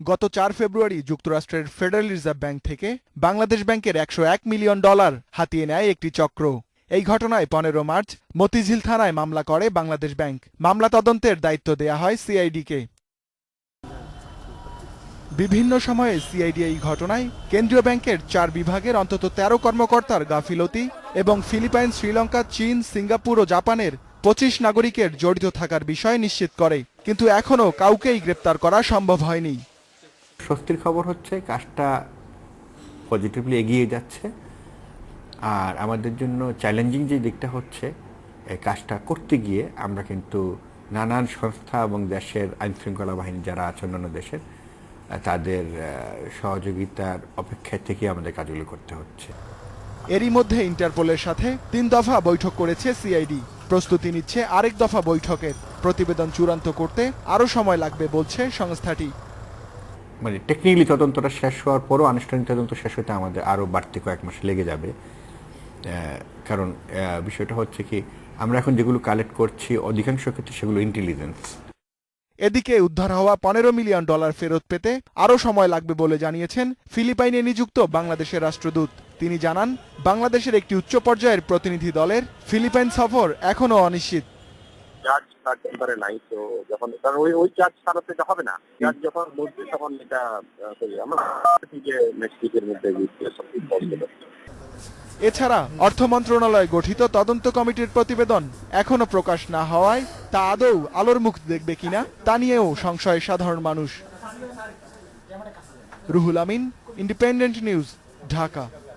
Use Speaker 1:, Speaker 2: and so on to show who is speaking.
Speaker 1: গত চার ফেব্রুয়ারি যুক্তরাষ্ট্রের ফেডারেল রিজার্ভ ব্যাংক থেকে বাংলাদেশ ব্যাংকের একশো এক মিলিয়ন ডলার হাতিয়ে নেয় একটি চক্র। এই ঘটনায় পনেরো মার্চ মতিঝিল থানায় মামলা করে বাংলাদেশ ব্যাংক। মামলা তদন্তের দায়িত্ব দেয়া হয় সিআইডিকে। বিভিন্ন সময়ে সিআইডি এই ঘটনায় কেন্দ্রীয় ব্যাংকের চার বিভাগের অন্তত তেরো কর্মকর্তার গাফিলতি এবং ফিলিপাইন, শ্রীলঙ্কা, চীন, সিঙ্গাপুর ও জাপানের পঁচিশ নাগরিকের জড়িত থাকার বিষয় নিশ্চিত করে। কিন্তু এখনও কাউকেই গ্রেপ্তার করা সম্ভব হয়নি।
Speaker 2: স্বস্তির খবর হচ্ছে কাজটা পজিটিভলি এগিয়ে যাচ্ছে। আর আমাদের জন্য চ্যালেঞ্জিং যে দিকটা হচ্ছে এই কাজটা করতে গিয়ে আমরা কিন্তু নানান সংস্থা এবং দেশের আইনশৃঙ্খলা বাহিনী যারা আছে অন্যান্য দেশের তাদের সহযোগিতার অপেক্ষায় থেকে আমাদের কাজগুলো করতে হচ্ছে।
Speaker 1: এরই মধ্যে ইন্টারপোলের সাথে তিন দফা বৈঠক করেছে সিআইডি প্রস্তুতি নিচ্ছে আরেক দফা বৈঠকের। প্রতিবেদন চূড়ান্ত করতে আরও সময় লাগবে বলছে সংস্থাটি।
Speaker 2: মানে টেকনিক্যালি তদন্তটা শেষ হওয়ার পরও আনুষ্ঠানিক তদন্ত শেষ হতে আমাদের আরও বাড়তি কয়েক মাস লেগে যাবে। কারণ বিষয়টা হচ্ছে কি, আমরা এখন যেগুলো কালেক্ট করছি, অধিকাংশ ক্ষেত্রে সেগুলো ইন্টেলিজেন্স
Speaker 1: এদিকে উদ্ধার হওয়া পনেরো মিলিয়ন ডলার ফেরত পেতে আরও সময় লাগবে বলে জানিয়েছেন ফিলিপাইনে নিযুক্ত বাংলাদেশের রাষ্ট্রদূত। তিনি জানান, বাংলাদেশের একটি উচ্চ পর্যায়ের প্রতিনিধি দলের ফিলিপাইন সফর এখনও অনিশ্চিত।
Speaker 3: চার্জ তার চেম্বারে নাই তো যখন কারণ ওই ওই চার্জ ছাড়াতে এটা হবে না। চার্জ যখন তখন এটা আমরা যে মধ্যে।
Speaker 1: এছাড়া অর্থ মন্ত্রণালয় গঠিত তদন্ত কমিটির প্রতিবেদন এখনও প্রকাশ না হওয়ায় তা আদৌ আলোর মুখ দেখবে কিনা তা নিয়েও সংশয় সাধারণ মানুষ। Ruhul Amin independent news Dhaka.